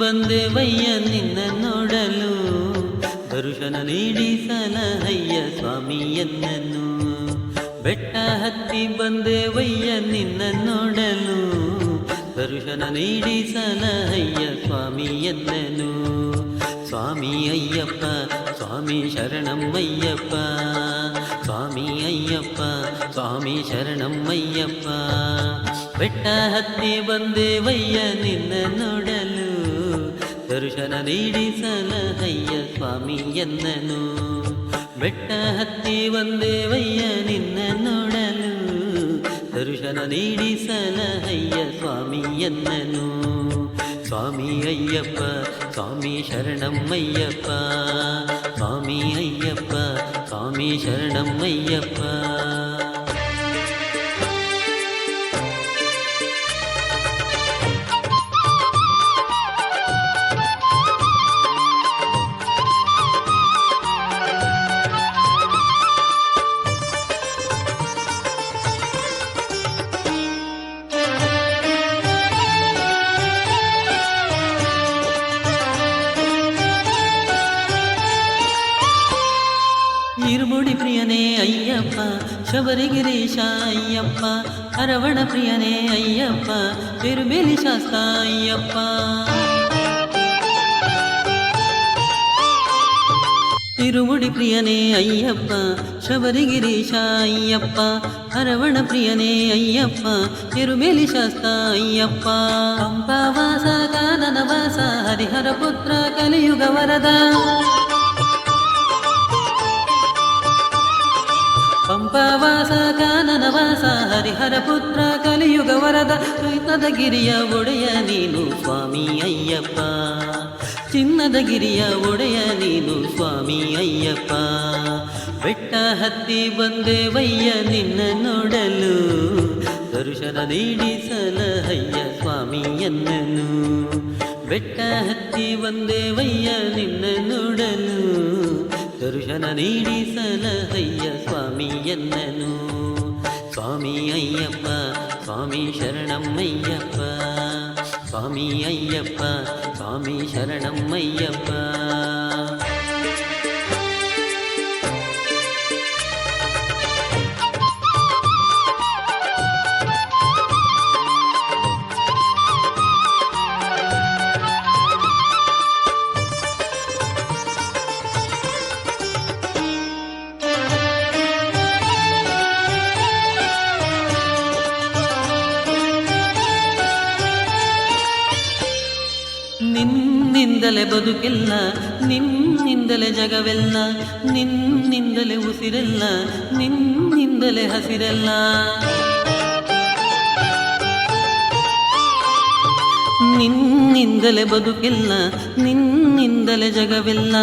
ಬಂದೆವಯ್ಯ ನಿನ್ನ ನೋಡಲು. ದರ್ಶನ ನೀಡಿ ಸಲಹಯ್ಯ ಸ್ವಾಮಿಯನ್ನನು ಬೆಟ್ಟ ಹತ್ತಿ ಬಂದೆವಯ್ಯ ನಿನ್ನ ನೋಡಲು. ದರ್ಶನ ನೀಡಿ ಸಲಹಯ್ಯ ಸ್ವಾಮಿಯನ್ನನು ಸ್ವಾಮಿ ಅಯ್ಯಪ್ಪ, ಸ್ವಾಮಿ ಶರಣಮ್ಮಯ್ಯಪ್ಪ ಸ್ವಾಮಿ ಅಯ್ಯಪ್ಪ, ಸ್ವಾಮಿ ಶರಣಮ್ಮಯ್ಯಪ್ಪ ಬೆಟ್ಟ ಹತ್ತಿ ಬಂದೇವಯ್ಯ ನಿನ್ನ ನೋಡಲು ದರ್ಶನ ನೀಡಿ ಸಲಹಯ್ಯ ಸ್ವಾಮಿ ಎನ್ನನು ಬೆಟ್ಟ ಹತ್ತಿ ಬಂದೇವಯ್ಯ ನಿನ್ನ ನೋಡಲು ದರ್ಶನ ನೀಡಿ ಸಲಹಯ್ಯ ಸ್ವಾಮಿ ಎನ್ನನು ಸ್ವಾಮಿ ಅಯ್ಯಪ್ಪ ಸ್ವಾಮಿ ಶರಣಮ್ಮಯ್ಯಪ್ಪ ಸ್ವಾಮಿ ಅಯ್ಯಪ್ಪ ಸ್ವಾಮಿ ಶರಣಮ್ಮಯ್ಯಪ್ಪ ಇರುಮುಡಿ ಪ್ರಿಯನೇ ಅಯ್ಯಪ್ಪ, ಶಬರಿಗಿರೀಶ ಅಯ್ಯಪ್ಪ, ಅರವಣ ಪ್ರಿಯನೇ ಅಯ್ಯಪ್ಪ ತಿರುಮೇಲಿ ಶಾಸ್ತ ಅಯ್ಯಪ್ಪ. ತಿರುಮುಡಿ ಪ್ರಿಯನೇ ಅಯ್ಯಪ್ಪ, ಶಬರಿಗಿರೀಶ ಅಯ್ಯಪ್ಪ, ಅರವಣ ಪ್ರಿಯನೇ ಅಯ್ಯಪ್ಪ ತಿರುಮೇಲಿ ಶಾಸ್ತ ಅಯ್ಯಪ್ಪ. ಅಂಬಾವಾಸ ಕಾನನ ವಾಸ ಹರಿಹರ ಪುತ್ರ ಕಲಿಯುಗ ವರದ ಹರಿಹರ ಪುತ್ರ ಕಲಿಯುಗ ವರದ ಶ್ವೇತದ ಗಿರಿಯ ಒಡೆಯ ನೀನು ಸ್ವಾಮಿ ಅಯ್ಯಪ್ಪ ಚಿನ್ನದ ಗಿರಿಯ ಒಡೆಯ ನೀನು ಸ್ವಾಮಿ ಅಯ್ಯಪ್ಪ ಬೆಟ್ಟ ಹತ್ತಿ ಬಂದೇವಯ್ಯ ನಿನ್ನ ನೋಡಲು. ದರ್ಶನ ಸ್ವಾಮಿ ಎನ್ನನು ಬೆಟ್ಟ ಹತ್ತಿ ಬಂದೇವಯ್ಯ ನಿನ್ನ ನೋಡಲು. ದರ್ಶನ ನೀಡಿ ಸಲಹಯ್ಯ ಸ್ವಾಮಿಯನ್ನನು ಸ್ವಾಮಿ ಅಯ್ಯಪ್ಪ ಸ್ವಾಮಿ ಶರಣಮ್ಮಯ್ಯಪ್ಪ ಸ್ವಾಮಿ ಅಯ್ಯಪ್ಪ ಸ್ವಾಮಿ ಶರಣಮ್ಮಯ್ಯಪ್ಪ ನಿನ್ನಿಂದಲೇ ಬದುಕೆಲ್ಲ, ನಿನ್ನಿಂದಲೇ ಜಗವೆಲ್ಲ, ನಿನ್ನಿಂದಲೇ ಉಸಿರೆಲ್ಲ, ನಿನ್ನಿಂದಲೇ ಹಸಿರೆಲ್ಲ. ನಿನ್ನಿಂದಲೇ ಬದುಕೆಲ್ಲ, ನಿನ್ನಿಂದಲೇ ಜಗವೆಲ್ಲ,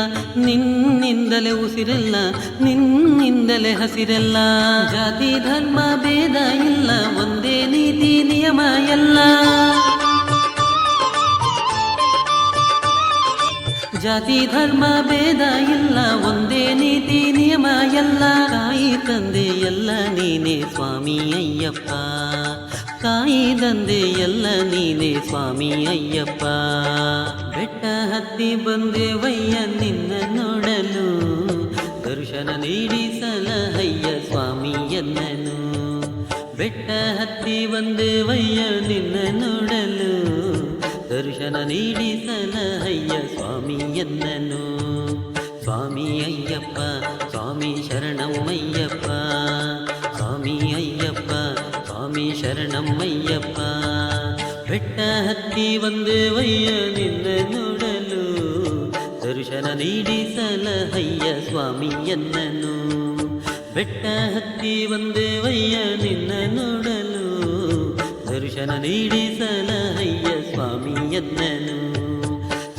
ನಿನ್ನಿಂದಲೇ ಉಸಿರೆಲ್ಲ, ನಿನ್ನಿಂದಲೇ ಹಸಿರೆಲ್ಲ. ಜಾತಿ, ಧರ್ಮ, ಭೇದ ಇಲ್ಲ, ಒಂದೇ ನೀತಿ, ನಿಯಮ ಎಲ್ಲ. ಜಾತಿ, ಧರ್ಮ, ಭೇದ ಇಲ್ಲ ಒಂದೇ ನೀತಿ, ನಿಯಮ, ಎಲ್ಲ ತಾಯಿ ತಂದೆ ಎಲ್ಲ ನೀನೇ ಸ್ವಾಮಿ ಅಯ್ಯಪ್ಪ ತಾಯಿ ತಂದೆ ಎಲ್ಲ ನೀನೇ ಸ್ವಾಮಿ ಅಯ್ಯಪ್ಪ ಬೆಟ್ಟ ಹತ್ತಿ ಬಂದೆವಯ್ಯ ನಿನ್ನ ನೋಡಲು. ದರ್ಶನ ನೀಡಿ ಸಲಹಯ್ಯ ಸ್ವಾಮಿ ಎನ್ನನು ಬೆಟ್ಟ ಹತ್ತಿ ಬಂದೆವಯ್ಯ ನಿನ್ನ ನೋಡಲು. ದರ್ಶನ ನೀಡಿ ಸಲಹಯ್ಯ ಸ್ವಾಮಿ ಎನ್ನನು ಸ್ವಾಮಿ ಅಯ್ಯಪ್ಪ ಸ್ವಾಮಿ ಶರಣಮ್ಮಯ್ಯಪ್ಪ ಸ್ವಾಮಿ ಅಯ್ಯಪ್ಪ ಸ್ವಾಮಿ ಶರಣಮ್ಮಯ್ಯಪ್ಪ ಬೆಟ್ಟ ಹತ್ತಿ ಬಂದೇವಯ್ಯ ನಿನ್ನ ನೋಡಲು ದರ್ಶನ ನೀಡಿ ಸಲಹಯ್ಯ ಸ್ವಾಮಿ ಎನ್ನನು ಬೆಟ್ಟ ಹತ್ತಿ ಬಂದೇವಯ್ಯ ನಿನ್ನ ನೋಡಲು ದರ್ಶನ ನೀಡಿ ಸಲಹಯ್ಯ ಸ್ವಾಮಿ ಎನ್ನನು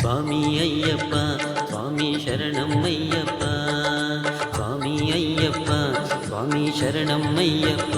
ಸ್ವಾಮಿ ಅಯ್ಯಪ್ಪ ಸ್ವಾಮಿ ಶರಣಮ್ಮಯ್ಯಪ್ಪ ಸ್ವಾಮಿ ಅಯ್ಯಪ್ಪ ಸ್ವಾಮಿ ಶರಣಮ್ಮಯ್ಯಪ್ಪ